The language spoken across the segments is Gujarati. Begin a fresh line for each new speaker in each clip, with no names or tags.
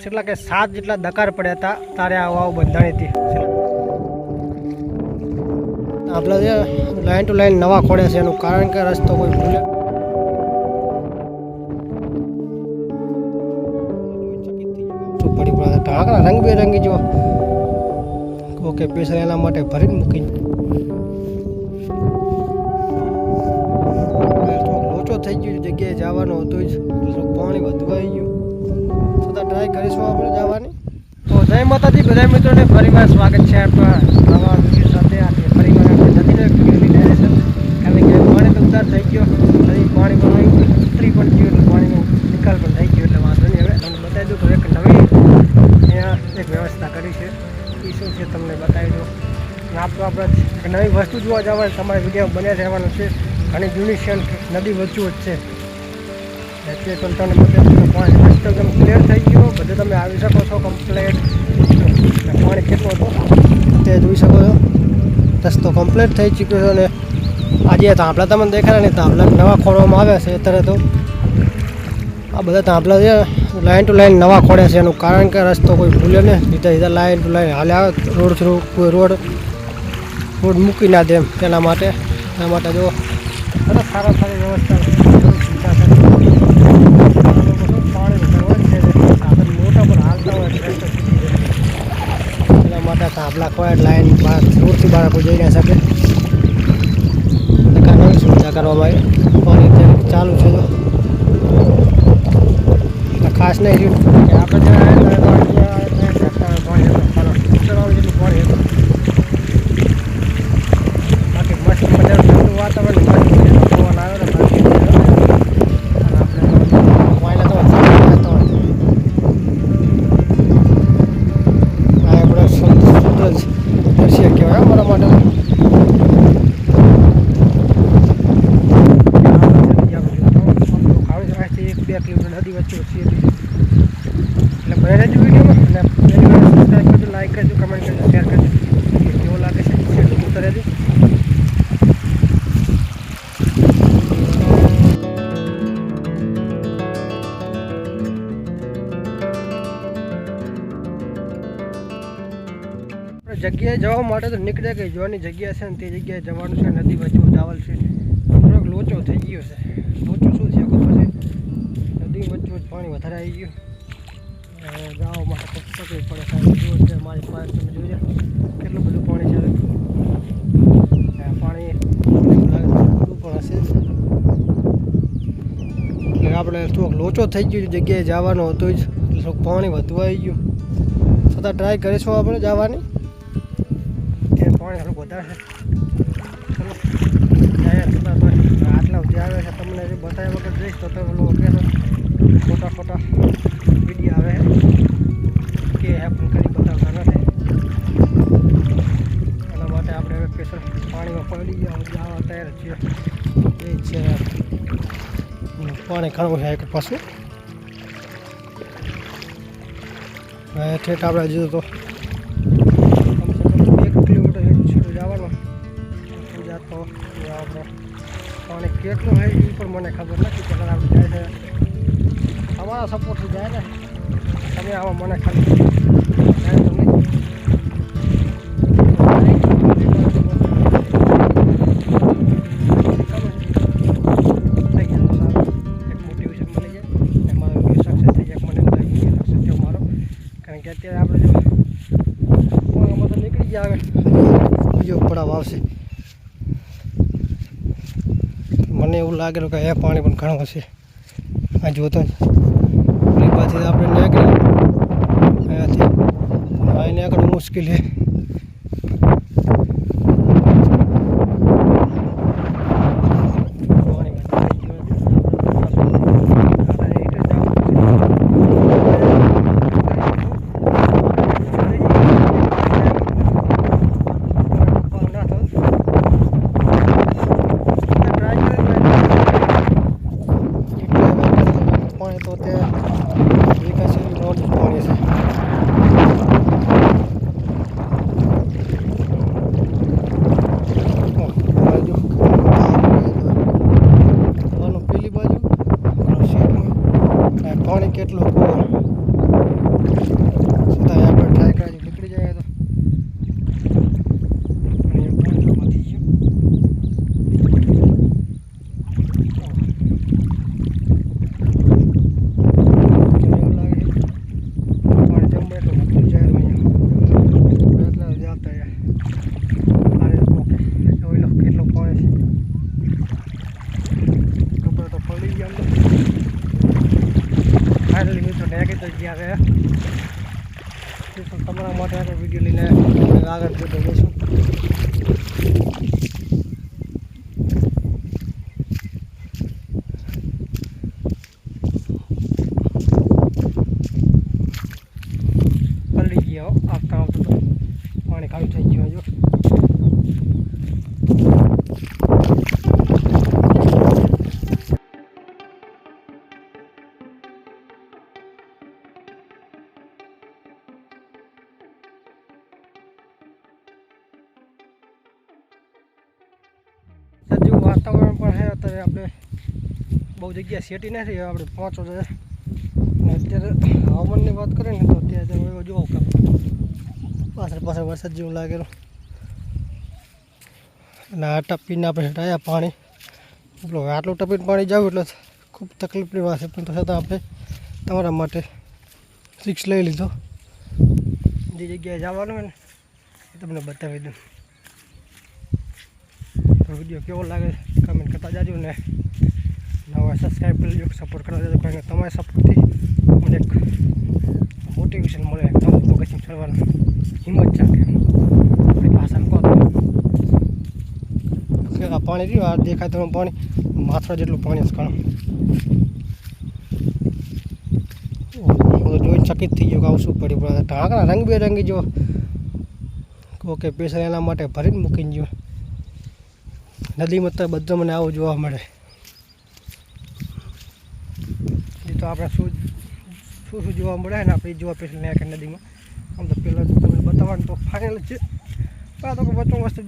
કેટલા કે સાત જેટલા દકાર પડ્યા હતા, તારે આ વાવ બંધાણી હતી. આપણે જે લાઈન ટુ લાઈન નવા ખોડે છે, એનું કારણ કે રસ્તો કોઈ ભૂલે. પડી પડે ઢાંકણા રંગબેરંગી જો. ઓકે પેશન એના માટે ભરીને મૂકી લોચો થઈ ગયો જગ્યાએ જવાનો હતો જ. પાણી વધુ આવી ગયું. ટ્રાય કરીશું આપણે જવાની. તો જય માતાજી બધા મિત્રોને ફરીવાર સ્વાગત છે આપણા નવા વીડિયો સાથે. કારણ કે પાણી તો ઉતાર થઈ ગયો. પાણી પણ ઉતરી પણ ગયું પાણીનો નિકાલ પણ થઈ ગયો એટલે વાંધો નહીં. હવે તમને બતાવી દઉં તો નવી અહીંયા એક વ્યવસ્થા કરી છે. એ શું છે તમને બતાવી દઉં. આપણું આપણે નવી વસ્તુ જોવા જવાનું, તમારે વીડિયો બન્યા રહેવાનું છે. ઘણી જૂની છે નદી વચ્ચે વચ્ચે પણ તમને પાણી એકદમ ક્લિયર થઈ ગયો બધે તમે આવી શકો છો કમ્પ્લેટ પાણી કેટલો હતો? તે જોઈ શકો છો. રસ્તો કમ્પ્લીટ થઈ ચૂક્યો છે અને આજે તાંભલા તમને દેખાય ને તાંભલા નવા ખોડવામાં આવ્યા છે અત્યારે તો. આ બધા તાંપલા છે લાઈન ટુ લાઈન નવા ખોડે છે એનું કારણ કે રસ્તો કોઈ ભૂલે ને સીધા સીધા લાઇન ટુ લાઇન હાલ્યા રોડ થ્રુ કોઈ રોડ રોડ મૂકી ના દે એમ તેના માટે એના માટે જો. સરસ સારા સારી વ્યવસ્થા ચિંતા કરે પાણી ભરવા જ છે સાધન મોટા પણ હાલતા હોય ટ્રેક્ટર સુધી જાય માટે ખોવાય લાઈન દૂરથી બાળકો જઈ ના શકે. એટલે નવી સુવિધા કરવામાં આવી પાણી ત્યાં ચાલુ છે ખાસ નહીં આપણે જગ્યાએ જવા માટે તો નીકળે કે જોવાની જગ્યા છે ને તે જગ્યાએ જવાનું છે, નદી વચ્ચે જાવલ છે. થોડોક લોચો થઈ ગયો છે. લોચો શું છે ખબર છે? નદી વચ્ચે પાણી વધારે આવી ગયું. જાઓ માટે તકલીફ પડે સાહેબ. મારી પાસે, તમે જોઈ કેટલું બધું પાણી છે પાણી પણ હશે. આપણે થોડોક લોચો થઈ ગયો જગ્યાએ જવાનો હતો જ. થોડુંક પાણી વધુ આવી ગયું. છતાં ટ્રાય કરીશું આપણે જવાની. પાણી થોડુંક વધારે ચાલો. આટલા સુધી આવે છે. તમને જે બતાવ્યા વગર જઈશ તો તમે ઓકે ખોટા ખોટા વીડિયો આવે છે. કે હે કરી બતાવતા નથી એના માટે આપણે હવે સ્પેશિયલ પાણીમાં પડી ગયા. જવા તૈયાર છીએ. એ છે પાણી ઘણું છે એક પાછું. ઠેઠ આપણે જોયું તો પાણી કેટલું હોય એ પણ મને ખબર નથી પહેલાં આપણે જાય છે. અમારા સપોર્ટથી જાય ને, તમે આમાં મને ખાલી કે અત્યારે આપણે જો નીકળી ગયા હવે? બીજો પડાવ આવશે. મને એવું લાગેલું કે એ પાણી પણ ઘણું હશે. આ જોતો પાછી આપણે નીકળ્યા. અહીંયાથી. અહીં નીકળવું મુશ્કેલ છે. વાતાવરણ પણ છે, અત્યારે આપણે બહુ જગ્યા સેટી નથી આપણે પહોંચો છે. અને અત્યારે હવામાનની વાત કરીએ ને તો અત્યારે જોવો કે પાછળ પાછળ વરસાદ જેવું લાગેલો. અને આ ટપીને આપણે હેઠ પાણી. પેલો આટલું ટપીને પાણી જાવ એટલે ખૂબ તકલીફની વાત છે, પણ તો છતાં આપણે તમારા માટે સિક્સ લઈ લીધો. જે જગ્યાએ જવાનું હોય ને તમને બતાવી દઉં. તો વીડિયો કેવો લાગે કમેન્ટ કરતા જાજો ને નવા સબસ્ક્રાઈબ કરી લેજો સપોર્ટ કરતા દેજો કારણ કે તમારા સપોર્ટથી મને એક મોટિવેશન મળે, નવું પગથિયું ચડવાનું હિંમત જાગે ભાષામાં કહો આ પાણી રહ્યું, આ દેખાય તમે પાણી માથડા જેટલું પાણી ઘણું. હું જોઈને ચકિત થઈ ગયો કે આવું શું પડ્યું પણ ઢાંકણા રંગબેરંગી જો. ઓકે પેશન એના માટે ભરીને મૂકીને ગયો. નદીમાં તો બધો મને આવું જોવા મળે. એ તો આપણે શું શું શું જોવા મળે ને આપણે જોવા પેશન ને નદીમાં. આમ તો પહેલાં તમને બતાવવાનું તો ફાઇનલ છે. આ તો બચું વસ્તુ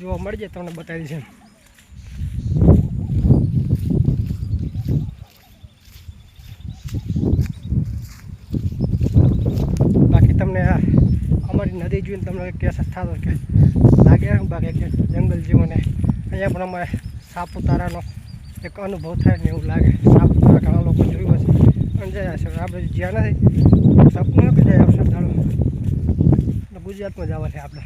જોવા મળી જાય તમને બતાવી દઈશ એમ બાકી તમને આ જોઈને તમને કેસ થતો કે લાગે બાકી કે જંગલ જીવોને અહીંયા પણ અમારે સાપુતારાનો એક અનુભવ થાય ને એવું લાગે. સાપુતારા ઘણા લોકો જોયું હશે. અને જયા હશે આપણે જ્યાં નથી. સપનું કે જાય આવશે ચાલો ગુજરાતમાં જવા છે આપણે.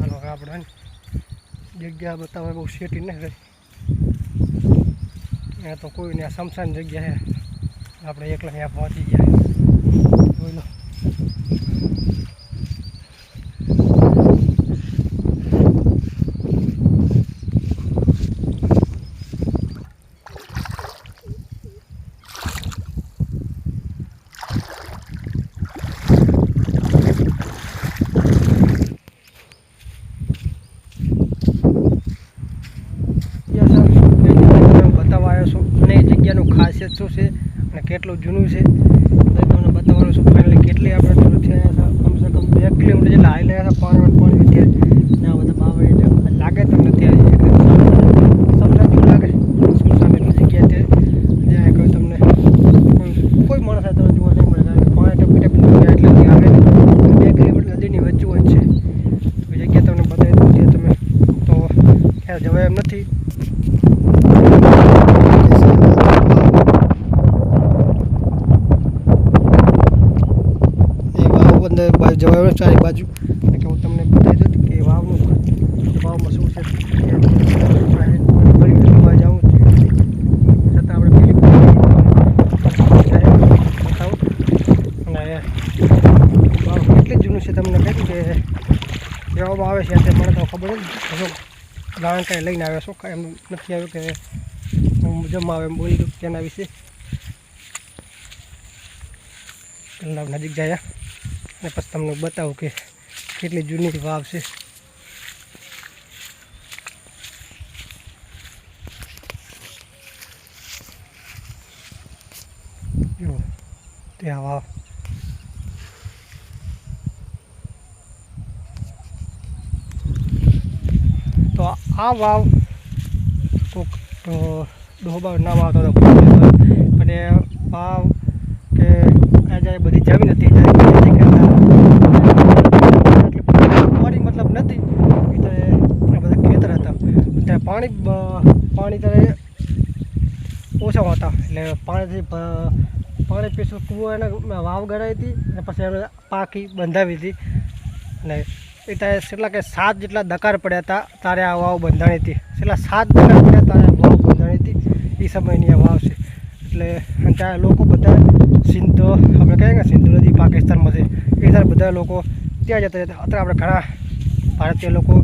આપણે આપણે જગ્યા બતાવે બહુ સેટી નહીં રહી. ત્યાં તો કોઈને સમસાન જગ્યા છે આપણે એકલા ત્યાં પહોંચી ગયા જોઈ લો યસ સર એ જગ્યા તમને બતાવવા આવ્યો છું અને એ જગ્યાનું શું છે અને કેટલું જૂનું છે? તમને બતાવવાનું છું ફાઇનલી કેટલી આપણે દૂર થયા હતા કમસે કમ બે કિલોમીટર જેટલા હાઈ રહ્યા હતા પાવર પણ અત્યારે ના બધા એટલે લાગે તમને સમજા લાગે. એટલી જગ્યા અત્યારે જ્યાં તમને કોઈ માણસ તમે જોવા નહીં મળે, કારણ એટલે ત્યાં આવે બે કિલોમીટર નદીની વચ્ચે છે. તો જગ્યા તમને બતાવી ત્યાં તમે તો ક્યાં જવાય નથી એ વાવ અંદર બાજુ જવાયો ચારે બાજુ. એટલે કે હું તમને બતાવી દઉં કે વાવનું વાવમાં શું છે કે છતાં આપણે અને વાવ કેટલી જૂનું છે તમને કહ્યું કે કહેવામાં આવે છે અત્યારે મને તો ખબર નથી. ગાણ કાંઈ લઈને આવ્યો છો એમ નથી આવ્યું કે હું જમવા આવે એમ બોલી દઉં તેના વિશે. નજીક જાય. અને પછી તમને બતાવું કે કેટલી જૂની વાવ છે. જુઓ, ત્યાં વાવ. તો આ વાવ કોક ડોહબા નામ આવતો હતો. અને વાવ કે આ જ્યારે બધી જમીન હતી જ્યારે ખેતી કરતા પાણી મતલબ નથી એટલે આ બધા ખેતર હતા ત્યારે પાણી બ- પાણી ત્યારે ઓછા હતા એટલે પાણીથી પાણી પીશું, કૂવો એને વાવ ગણાવી હતી અને પછી એમને પાકી બંધાવી હતી. અને એ ત્યારે કેટલા કે સાત જેટલા દકાર પડ્યા હતા, તારે આ વાવ બંધાણી હતી. છેલ્લા સાત દકાર પડ્યા, તારે વાવ બંધાણી હતી. એ સમયની આ વાવ છે. એટલે ત્યાં લોકો બધા સિંધો, આપણે કહીએ ને સિંધુ નદી પાકિસ્તાનમાં છે એ ત્યારે બધા લોકો ત્યાં જતા હતા અત્યારે આપણે ઘણા ભારતીય લોકો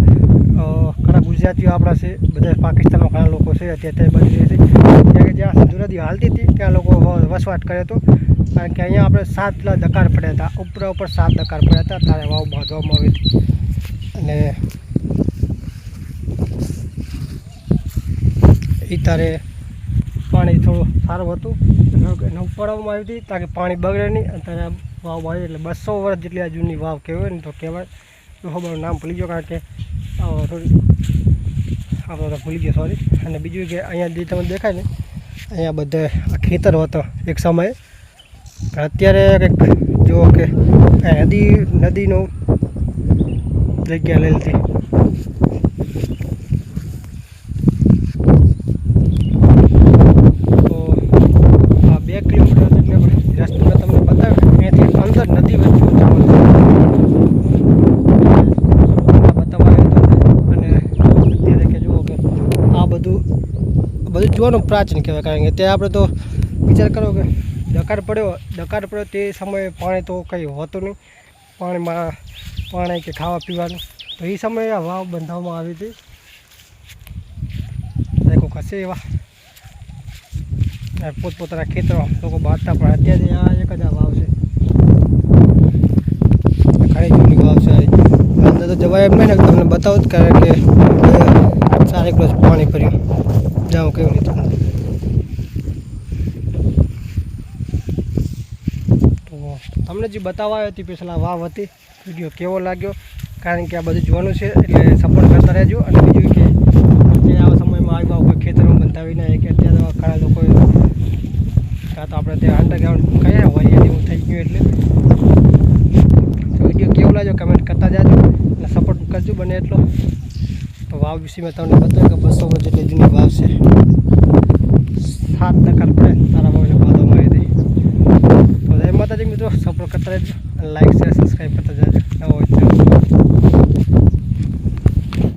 ઘણા ગુજરાતીઓ આપણા છે, બધા પાકિસ્તાનમાં ઘણા લોકો છે, અત્યારે ત્યાં બની રહે છે. જ્યાં સિંધુ નદી હાલતી હતી, ત્યાં લોકો વસવાટ કરે હતો. કારણ કે અહીંયા આપણે સાત દકાર પડ્યા હતા. ઉપર ઉપર સાત દકાર પડ્યા હતા. ત્યારે વાવ બાંધવામાં આવી હતી. અને એ તારે પાણી થોડું સારું હતું. એને ઉપાડવામાં આવી હતી તાકે પાણી બગડે નહીં. અને ત્યારે વાવ બાંધી એટલે બસો વર્ષ જેટલી આ જૂની વાવ કહેવાય ને તો કહેવાય. ખબર નામ ભૂલી ગયો કારણ કે થોડી આપણે ભૂલી ગયો સોરી અને બીજું કે અહીંયા જે તમને દેખાય ને અહીંયા બધે આ ખેતર હતો એક સમયે. અત્યારે કંઈક જુઓ કે નદી, નદીનું જગ્યા લઈ લીધી. બે કિલોમીટર એટલે રસ્તો તમને બતાવ્યો અહીંયાથી અંદર નદી કે જુઓ કે આ બધું બધું જોવાનું પ્રાચીન કહેવાય, કારણ કે ત્યાં આપણે તો વિચાર કરો કે ડકાર પડ્યો ડકાર પડ્યો તે સમયે પાણી તો કંઈ હોતું નહીં. પાણીમાં પાણી કે ખાવા પીવાનું. તો એ સમયે આ વાવ બંધાવવામાં આવી હતી. દેખો કશે એવા. પોતપોતાના ખેતરો લોકો બાંધતા, પણ અત્યારે આ એક જ આ વાવ છે. ઘણી જૂની વાવ છે અંદર તો જવાય એમ નહીં તમને બતાવું કારણ કે ચારેક ગ્લાસ પાણી ભર્યું. જાઉં કેવું તમને તો તમને જે બતાવવા આવી હતી પેલા વાવ હતી. વીડિયો કેવો લાગ્યો? કારણ કે આ બધું જોવાનું છે, એટલે સપોર્ટ કરતા રહેજો. અને બીજું કે અત્યારે આવા સમયમાં આવ્યું કોઈ ખેતરમાં બંધાવી ના કે અત્યારે ઘણા લોકો કાં તો આપણે ત્યાં અંડરગ્રાઉન્ડ કર્યા હોય એવું થઈ ગયું એટલે. તો વીડિયો કેવો લાગ્યો? કમેન્ટ કરતા જાજો અને સપોર્ટ કરજો બને એટલો. વાવ વિશે મેં તમને બતાવ્યું કે બસો વર્ષ જેટલી જૂની વાવ છે. સાત દકાર પડે તારા વાવને બાંધવામાં આવી હતી તો જય માતાજી મિત્રો સપોર્ટ કરતા રહેજો. લાઈક